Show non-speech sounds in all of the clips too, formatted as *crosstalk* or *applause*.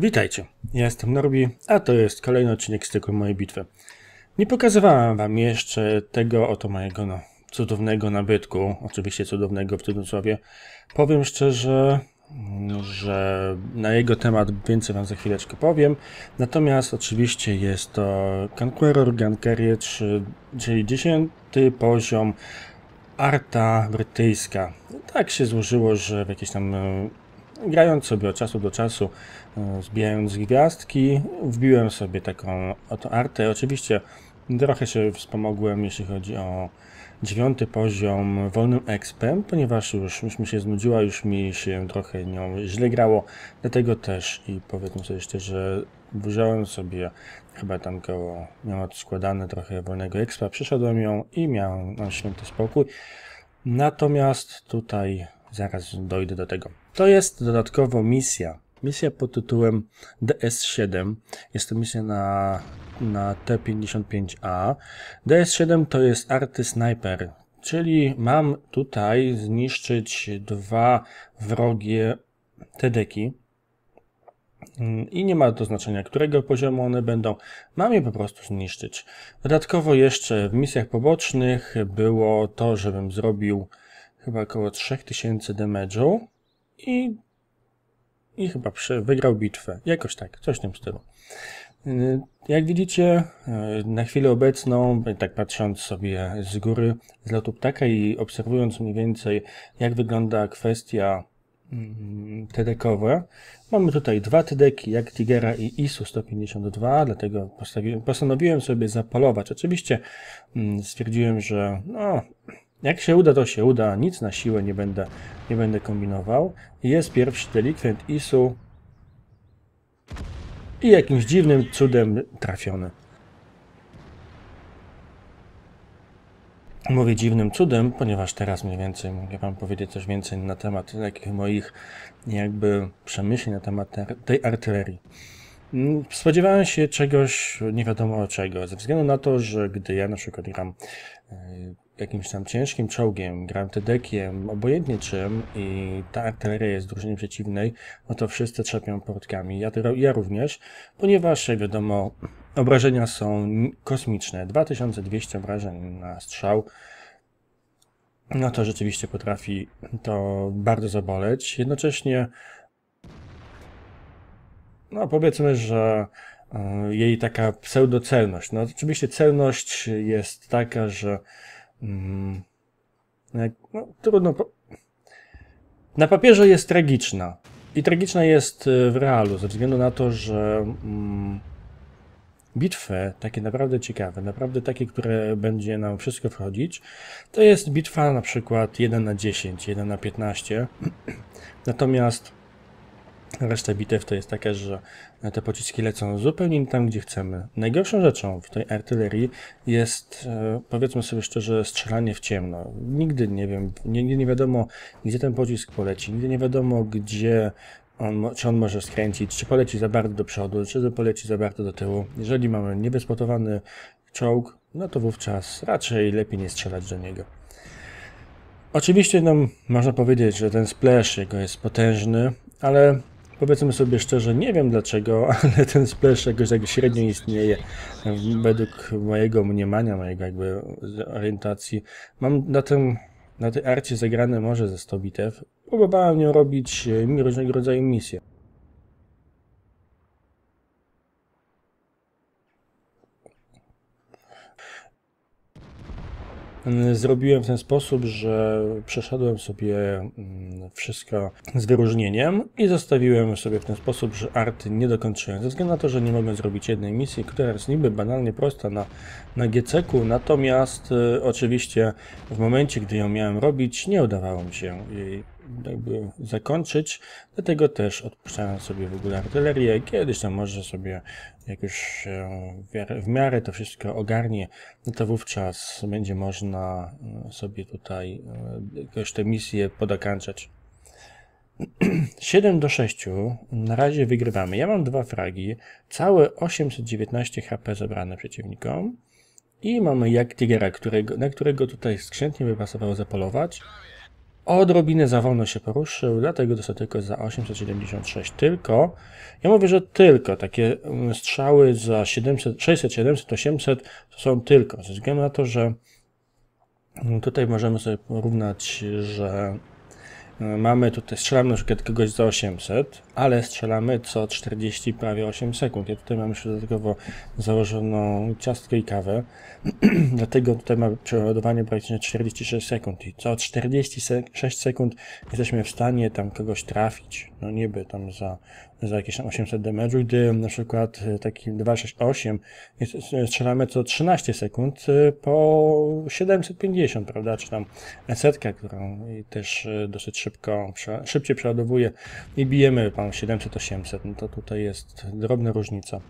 Witajcie, ja jestem Norbi, a to jest kolejny odcinek z cyklu mojej bitwy. Nie pokazywałem wam jeszcze tego oto mojego no, cudownego nabytku, oczywiście cudownego w cudzysłowie. Powiem szczerze, że na jego temat więcej wam za chwileczkę powiem. Natomiast oczywiście jest to Conqueror Gun Carrier, czyli 10 poziom arta brytyjska. Tak się złożyło, że w jakieś tam e, grając sobie od czasu do czasu, e, zbijając gwiazdki, wbiłem sobie taką oto artę. Oczywiście trochę się wspomogłem, jeśli chodzi o dziewiąty poziom wolnym expem, ponieważ już, już mi się znudziła, już mi się trochę nią źle grało, dlatego też i powiedzmy sobie szczerze, wziąłem sobie chyba tam koło, miałem odskładane trochę wolnego expa, przeszedłem ją i miałem mam święty spokój. Natomiast tutaj zaraz dojdę do tego. To jest dodatkowo misja. Misja pod tytułem DS7. Jest to misja na, na T55A. DS7 to jest arty sniper, czyli mam tutaj zniszczyć dwa wrogie TDki. I nie ma to znaczenia, którego poziomu one będą. Mam je po prostu zniszczyć. Dodatkowo jeszcze w misjach pobocznych było to, żebym zrobił chyba około 3000 damage'u i, i chyba wygrał bitwę. Jakoś tak, coś w tym stylu. Y, jak widzicie, y, na chwilę obecną, tak patrząc sobie z góry, z lotu ptaka i obserwując mniej więcej, jak wygląda kwestia mm, TDK-owe, mamy tutaj dwa TDki, jak Tigera i ISU 152, dlatego postanowiłem sobie zapolować. Oczywiście mm, stwierdziłem, że no, jak się uda, to się uda. Nic na siłę nie będę, nie będę kombinował. Jest pierwszy delikwent ISU. I jakimś dziwnym cudem trafiony. Mówię dziwnym cudem, ponieważ teraz mniej więcej mogę Wam powiedzieć coś więcej na temat takich moich jakby przemyśleń na temat tej artylerii. Mm, spodziewałem się czegoś nie wiadomo czego, ze względu na to, że gdy ja na przykład gram e, jakimś tam ciężkim czołgiem, gram TD-kiem, obojętnie czym i ta artyleria jest drużyny przeciwnej, no to wszyscy trzepią portkami. Ja, ja również, ponieważ jak wiadomo, obrażenia są kosmiczne. 2200 obrażeń na strzał. No to rzeczywiście potrafi to bardzo zaboleć. Jednocześnie no powiedzmy, że e, jej taka pseudocelność. No oczywiście celność jest taka, że mm, no, trudno. Po... Na papierze jest tragiczna. I tragiczna jest e, w realu, ze względu na to, że mm, bitwy, takie naprawdę ciekawe, naprawdę takie, które będzie nam wszystko wchodzić, to jest bitwa na przykład 1 na 10, 1 na 15. *clears throat* Natomiast Reszta bitew to jest taka, że te pociski lecą zupełnie nie tam, gdzie chcemy. Najgorszą rzeczą w tej artylerii jest, e, powiedzmy sobie szczerze, strzelanie w ciemno. Nigdy nie wiem, nigdy nie wiadomo, gdzie ten pocisk poleci, nigdy nie wiadomo, gdzie on, czy on może skręcić, czy poleci za bardzo do przodu, czy poleci za bardzo do tyłu. Jeżeli mamy niebezpotowany czołg, no to wówczas raczej lepiej nie strzelać do niego. Oczywiście no, można powiedzieć, że ten splash jego jest potężny, ale Powiedzmy sobie szczerze, nie wiem dlaczego, *laughs* ale ten splash jakoś tak średnio istnieje. Według mojego mniemania, mojego jakby orientacji. Mam na tym, na tej arcie zagrane może ze 100 bitew. Próbowałem nią robić różnego rodzaju misje. Zrobiłem w ten sposób, że przeszedłem sobie mm, wszystko z wyróżnieniem i zostawiłem sobie w ten sposób, że arty nie dokończyłem. Ze względu na to, że nie mogłem zrobić jednej misji, która jest niby banalnie prosta na, na GCK-u, natomiast y, oczywiście w momencie, gdy ją miałem robić, nie udawało mi się jej jakby zakończyć, dlatego też odpuszczałem sobie w ogóle artylerię. Kiedyś tam może sobie, jak już się w miarę to wszystko ogarnie, no to wówczas będzie można e, sobie tutaj e, jakoś te misje podokańczać. *clears throat* 7 do 6 na razie wygrywamy. Ja mam dwa fragi, całe 819 HP zebrane przeciwnikom i mamy jak Tigera, którego, na którego tutaj skrzętnie by pasowało zapolować. Odrobinę za wolno się poruszył, dlatego dostał tylko za 876. Tylko, ja mówię, że tylko takie mm, strzały za 700, 600, 700, 800 to są tylko, ze względu na to, że mm, tutaj możemy sobie porównać, że Mamy tutaj, strzelamy na przykład kogoś za 800, ale strzelamy co 40 prawie 8 sekund. Ja tutaj mam jeszcze dodatkowo założoną ciastkę i kawę, *clears throat* dlatego tutaj mamy przeładowanie praktycznie 46 sekund i co 46 sekund jesteśmy w stanie tam kogoś trafić. No niby tam za za jakieś tam 800 damage'u, gdy na przykład e, taki 268 e, strzelamy co 13 sekund e, po 750, prawda, czy tam setka, którą też dosyć szybko, szybciej przeładowuje i bijemy pan 700-800, no to tutaj jest drobna różnica.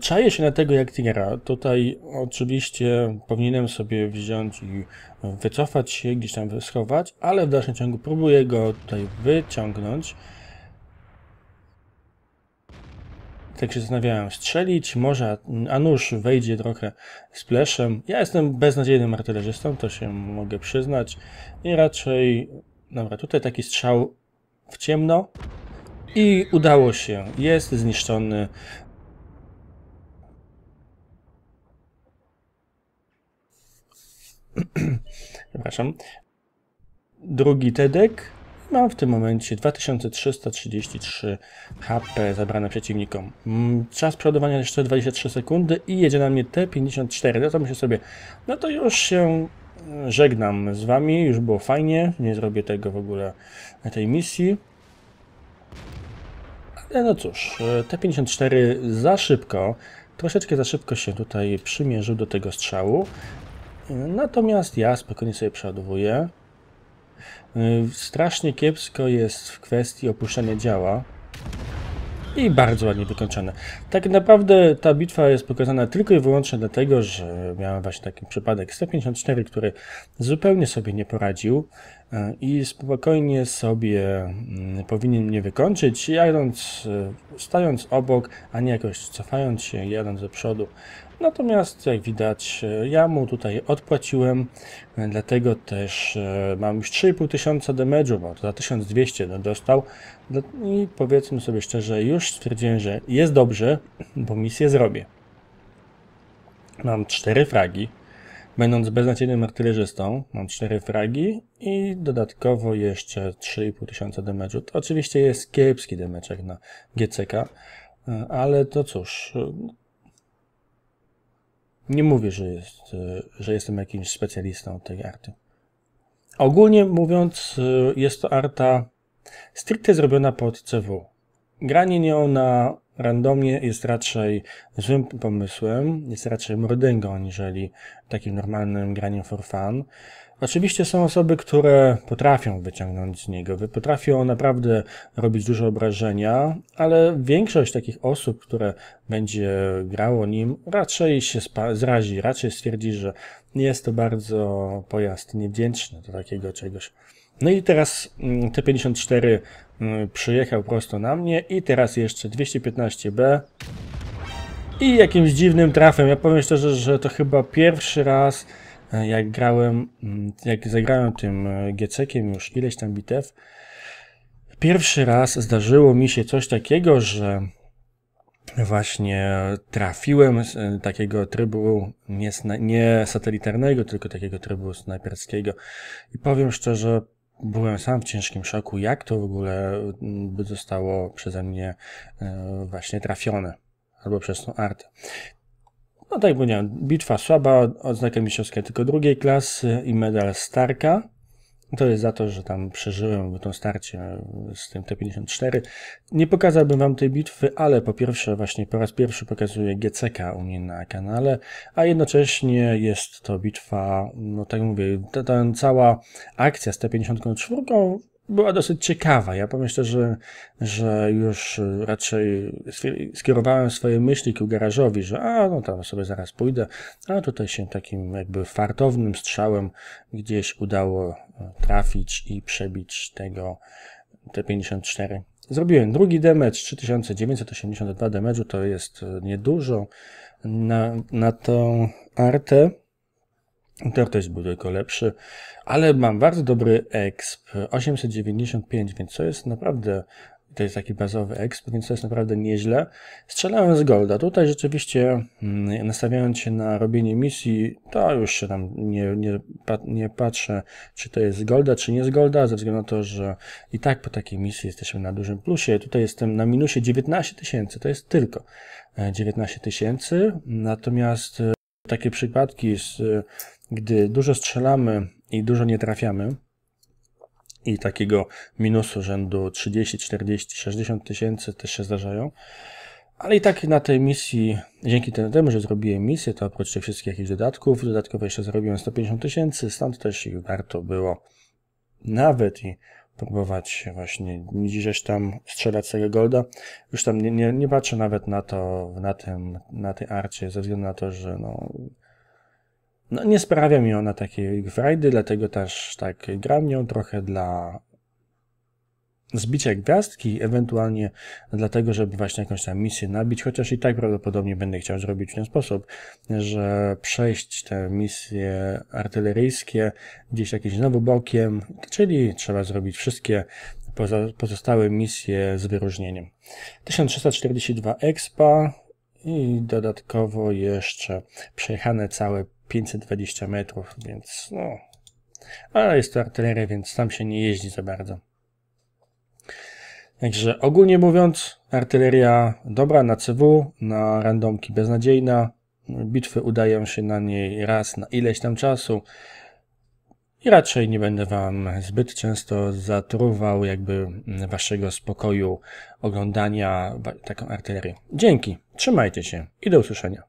Czaję się na tego jak Tigera. Tutaj oczywiście powinienem sobie wziąć i wycofać się, gdzieś tam schować, ale w dalszym ciągu próbuję go tutaj wyciągnąć. Tak się zastanawiałem, strzelić, może a nóż wejdzie trochę z pleszem. Ja jestem beznadziejnym artylerzystą, to się mogę przyznać. I raczej, dobra, tutaj taki strzał w ciemno. I udało się, jest zniszczony. *clears throat* Przepraszam. Drugi TEDek. Mam w tym momencie 2333 HP zabrane przeciwnikom. Mm, czas przeładowania jeszcze 23 sekundy i jedzie na mnie T54. No to myślę sobie, no to już się e, żegnam z wami, już było fajnie, nie zrobię tego w ogóle na tej misji. Ale no cóż, e, T54 za szybko, troszeczkę za szybko się tutaj przymierzył do tego strzału. Natomiast ja spokojnie sobie przeładowuję. Y, strasznie kiepsko jest w kwestii opuszczania działa. I bardzo ładnie wykończone. Tak naprawdę ta bitwa jest pokazana tylko i wyłącznie dlatego, że miałem właśnie taki przypadek 154, który zupełnie sobie nie poradził y, i spokojnie sobie mm, powinien mnie wykończyć, jadąc, y, stając obok, a nie jakoś cofając się, jadąc do przodu. Natomiast jak widać ja mu tutaj odpłaciłem, dlatego też e, mam już 3,5 tysiąca damage'u, bo za 1200 dostał no i powiedzmy sobie szczerze, już stwierdziłem, że jest dobrze, bo misję zrobię. Mam 4 fragi, będąc beznadziejnym artylerzystą, mam 4 fragi i dodatkowo jeszcze 3,5 tysiąca damage'u. To oczywiście jest kiepski damage na GCK, e, ale to cóż, nie mówię, że, jest, e, że jestem jakimś specjalistą tej arty. Ogólnie mówiąc, e, jest to arta stricte zrobiona pod CW. Granie nią na randomie jest raczej złym pomysłem, jest raczej mordęgą, aniżeli takim normalnym graniem for fun. Oczywiście są osoby, które potrafią wyciągnąć z niego, potrafią naprawdę robić dużo obrażenia, ale większość takich osób, które będzie grało nim, raczej się zrazi, raczej stwierdzi, że jest to bardzo pojazd niewdzięczny do takiego czegoś. No i teraz mm, T54 mm, przyjechał prosto na mnie i teraz jeszcze 215B i jakimś dziwnym trafem. Ja powiem szczerze, że to chyba pierwszy raz jak grałem, mm, jak zagrałem tym e, GC-kiem już ileś tam bitew, pierwszy raz zdarzyło mi się coś takiego, że właśnie trafiłem z e, takiego trybu nie, nie satelitarnego, tylko takiego trybu snajperskiego. I powiem szczerze, byłem sam w ciężkim szoku, jak to w ogóle mm, by zostało przeze mnie właśnie trafione albo przez tą artę. No tak, bo nie, bitwa słaba, odznaka mistrzowska tylko drugiej klasy i medal Starka. To jest za to, że tam przeżyłem tą starcie z tym T-54. Nie pokazałbym wam tej bitwy, ale po pierwsze właśnie po raz pierwszy pokazuję GCK u mnie na kanale, a jednocześnie jest to bitwa, no tak mówię, ta, ta cała akcja z T-54 była dosyć ciekawa. Ja pomyślę, że, że już raczej skierowałem swoje myśli ku garażowi, że a, no tam sobie zaraz pójdę, a tutaj się takim jakby fartownym strzałem gdzieś udało e, trafić i przebić tego T54. Zrobiłem drugi damage, 3982 damage'u, to jest e, niedużo na, na tą artę. Tortoise był tylko lepszy, ale mam bardzo dobry exp 895, więc to jest naprawdę to jest taki bazowy exp, więc to jest naprawdę nieźle. Strzelałem z golda. Tutaj rzeczywiście mm, nastawiając się na robienie misji, to już się tam nie, nie, nie patrzę, czy to jest z golda, czy nie z golda, ze względu na to, że i tak po takiej misji jesteśmy na dużym plusie. Tutaj jestem na minusie 19 tysięcy, to jest tylko 19 e, tysięcy. Natomiast e, takie przypadki, gdy dużo strzelamy i dużo nie trafiamy, i takiego minusu rzędu 30, 40, 60 tysięcy też się zdarzają. Ale i tak na tej misji, dzięki temu, że zrobiłem misję, to oprócz tych wszystkich jakichś dodatków, dodatkowo jeszcze zarobiłem 150 tysięcy, stąd też ich warto było nawet i próbować właśnie gdzieś tam strzelać tego golda. Już tam nie, nie, nie patrzę nawet na to, na tym, na tej arcie, ze względu na to, że no, no, nie sprawia mi ona takiej frajdy, dlatego też tak gram nią trochę dla zbicia gwiazdki, ewentualnie dlatego, żeby właśnie jakąś tam misję nabić, chociaż i tak prawdopodobnie będę chciał zrobić w ten sposób, że przejść te misje artyleryjskie gdzieś jakimś znowu bokiem, czyli trzeba zrobić wszystkie pozostałe misje z wyróżnieniem. 1342 expa i dodatkowo jeszcze przejechane całe 520 metrów, więc no, ale jest to artyleria, więc tam się nie jeździ za bardzo. Także ogólnie mówiąc, artyleria dobra na CW, na randomki beznadziejna. Bitwy udają się na niej raz na ileś tam czasu. I raczej nie będę Wam zbyt często zatruwał jakby Waszego spokoju oglądania taką artylerię. Dzięki, trzymajcie się i do usłyszenia.